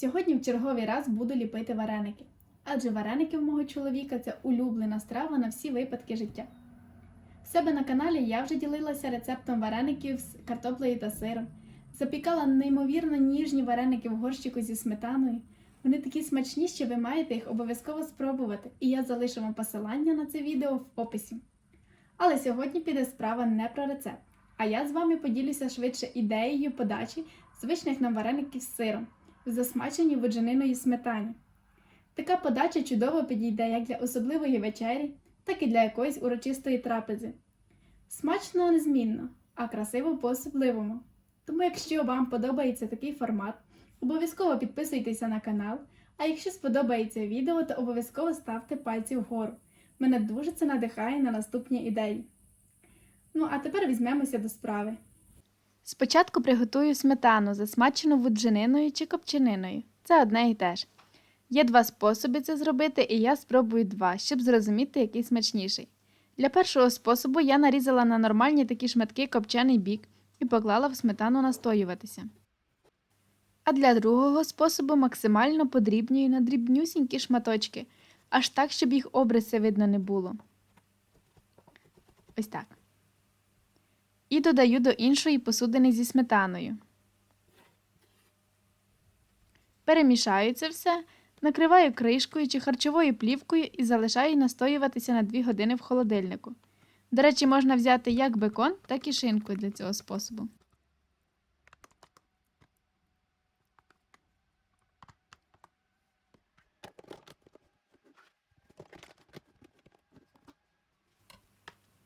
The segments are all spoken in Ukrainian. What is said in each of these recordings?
Сьогодні в черговий раз буду ліпити вареники, адже вареники в мого чоловіка це улюблена страва на всі випадки життя. В себе на каналі я вже ділилася рецептом вареників з картоплею та сиром. Запікала неймовірно ніжні вареники в горщику зі сметаною. Вони такі смачні, що ви маєте їх обов'язково спробувати, і я залишу вам посилання на це відео в описі. Але сьогодні піде справа не про рецепт, а я з вами поділюся швидше ідеєю подачі звичних нам вареників з сиром в засмаченій воджаниною сметані. Така подача чудово підійде як для особливої вечері, так і для якоїсь урочистої трапези. Смачно незмінно, а красиво по-особливому. Тому, якщо вам подобається такий формат, обов'язково підписуйтеся на канал, а якщо сподобається відео, то обов'язково ставте пальці вгору. Мене дуже це надихає на наступні ідеї. Ну, а тепер візьмемося до справи. Спочатку приготую сметану, засмачену вуджениною чи копчениною. Це одне і те ж. Є два способи це зробити, і я спробую два, щоб зрозуміти, який смачніший. Для першого способу я нарізала на нормальні такі шматки копчений бік і поклала в сметану настоюватися. А для другого способу максимально подрібнюю на дрібнюсінькі шматочки, аж так, щоб їх обриси видно не було. Ось так. І додаю до іншої посудини зі сметаною. Перемішаю це все, накриваю кришкою чи харчовою плівкою і залишаю настоюватися на 2 години в холодильнику. До речі, можна взяти як бекон, так і шинку для цього способу.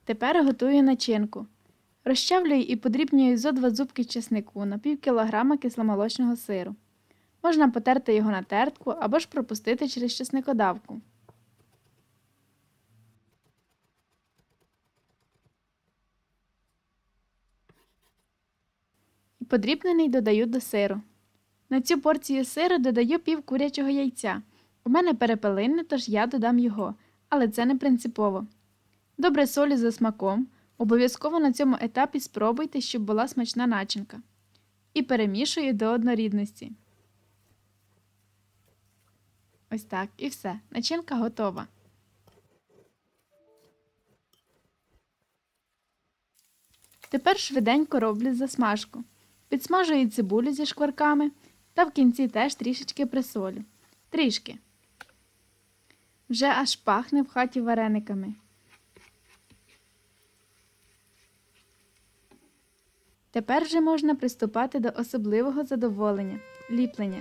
Тепер готую начинку. Розчавлюю і подрібнюю зо два зубки чеснику на пів кілограма кисломолочного сиру. Можна потерти його на тертку або ж пропустити через чесникодавку. І подрібнений додаю до сиру. На цю порцію сиру додаю пів курячого яйця. У мене перепелинне, тож я додам його, але це не принципово. Добре солі за смаком. Обов'язково на цьому етапі спробуйте, щоб була смачна начинка. І перемішую до однорідності. Ось так, і все. Начинка готова. Тепер швиденько роблю засмажку. Підсмажую цибулю зі шкварками та в кінці теж трішечки присолю. Трішки. Вже аж пахне в хаті варениками. Тепер вже можна приступати до особливого задоволення ліплення.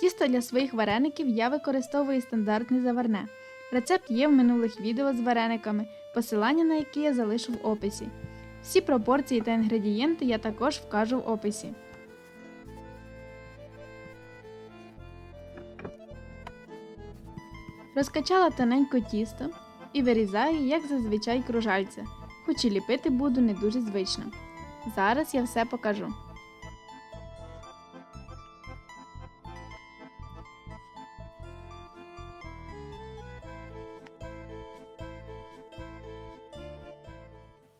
Тісто для своїх вареників я використовую стандартне заварне. Рецепт є в минулих відео з варениками, посилання на які я залишу в описі. Всі пропорції та інгредієнти я також вкажу в описі. Розкачала тоненько тісто і вирізаю, як зазвичай кружальця, хоч і ліпити буду не дуже звично. Зараз я все покажу.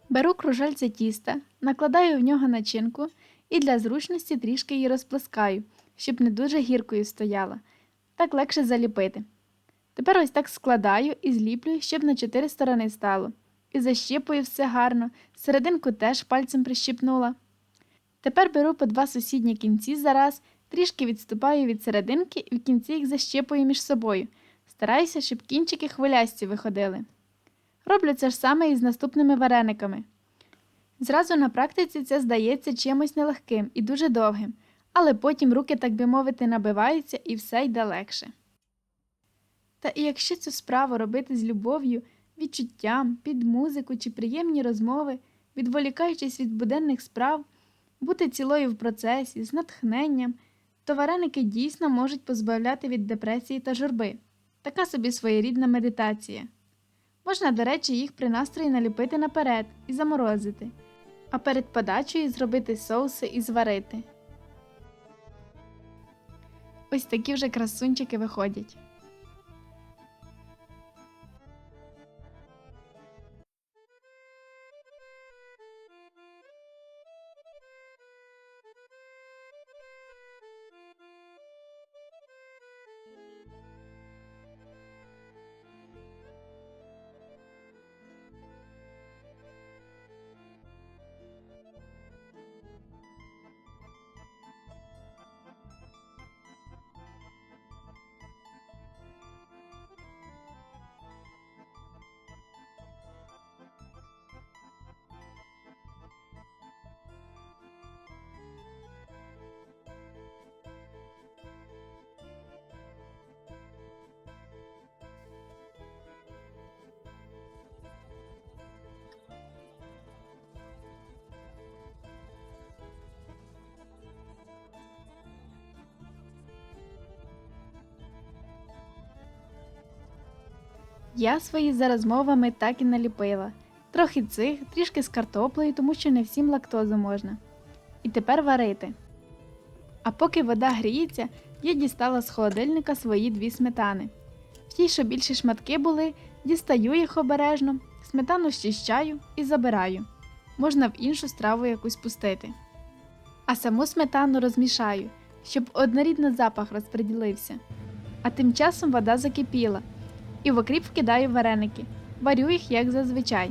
Беру кружальце тіста, накладаю в нього начинку і для зручності трішки її розплескаю, щоб не дуже гіркою стояла. Так легше заліпити. Тепер ось так складаю і зліплюю, щоб на чотири сторони стало. І защіпую все гарно, серединку теж пальцем прищіпнула. Тепер беру по два сусідні кінці зараз, трішки відступаю від серединки і в кінці їх защіпую між собою. Стараюся, щоб кінчики хвилясті виходили. Роблю це ж саме і з наступними варениками. Зразу на практиці це здається чимось нелегким і дуже довгим, але потім руки, так би мовити, набиваються і все йде легше. Та і якщо цю справу робити з любов'ю, відчуттям, під музику чи приємні розмови, відволікаючись від буденних справ, бути цілою в процесі, з натхненням, то вареники дійсно можуть позбавляти від депресії та журби. Така собі своєрідна медитація. Можна, до речі, їх при настрої наліпити наперед і заморозити, а перед подачею зробити соуси і зварити. Ось такі вже красунчики виходять. Я свої за розмовами так і наліпила. Трохи цих, трішки з картоплею, тому що не всім лактозу можна. І тепер варити. А поки вода гріється, я дістала з холодильника свої дві сметани. В тій, що більші шматки були, дістаю їх обережно, сметану щищаю і забираю. Можна в іншу страву якусь пустити. А саму сметану розмішаю, щоб однорідно запах розподілився. А тим часом вода закипіла, і в окріп вкидаю вареники. Варю їх як зазвичай.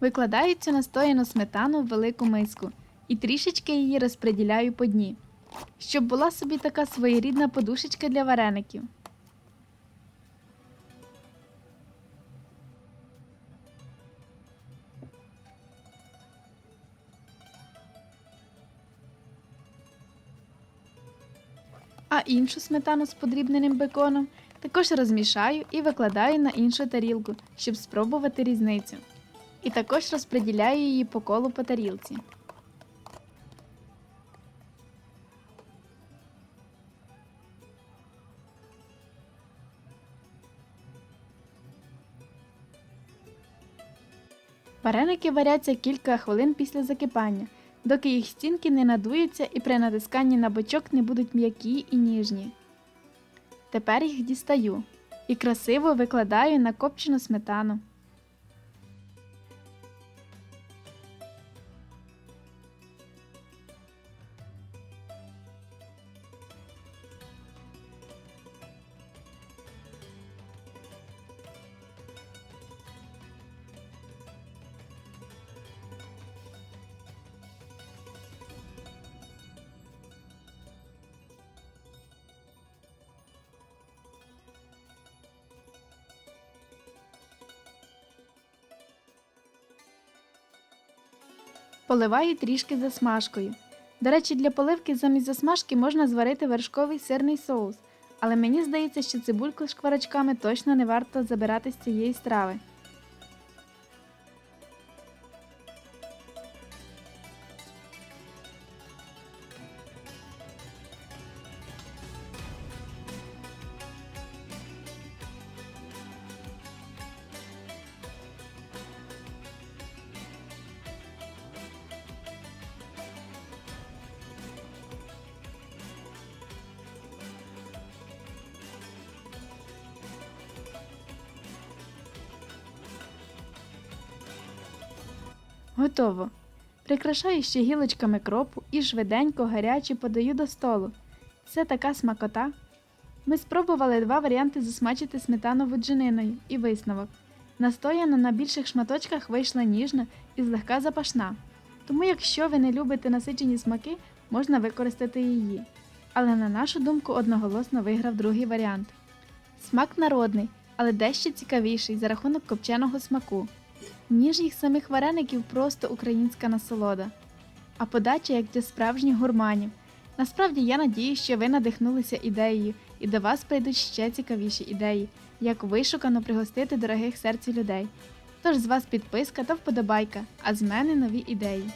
Викладаю цю настояну сметану в велику миску і трішечки її розподіляю по дні, щоб була собі така своєрідна подушечка для вареників. А іншу сметану з подрібненим беконом також розмішаю і викладаю на іншу тарілку, щоб спробувати різницю. І також розподіляю її по колу по тарілці. Вареники варяться кілька хвилин після закипання, доки їх стінки не надуються і при натисканні на бочок не будуть м'які і ніжні. Тепер їх дістаю і красиво викладаю на копчену сметану. Поливаю трішки засмажкою. До речі, для поливки замість засмажки можна зварити вершковий сирний соус, але мені здається, що цибульку з шкварочками точно не варто забирати з цієї страви. Готово. Прикрашаю ще гілочками кропу і швиденько гарячі подаю до столу. Це така смакота. Ми спробували два варіанти засмачити сметану воджениною і висновок. Настояна на більших шматочках вийшла ніжна і злегка запашна. Тому, якщо ви не любите насичені смаки, можна використати її. Але на нашу думку одноголосно виграв другий варіант. Смак народний, але дещо цікавіший за рахунок копченого смаку. Ніж їх самих вареників просто українська насолода. А подача як для справжніх гурманів. Насправді я надію, що ви надихнулися ідеєю, і до вас прийдуть ще цікавіші ідеї, як вишукано пригостити дорогих серцю людей. Тож з вас підписка та вподобайка, а з мене нові ідеї.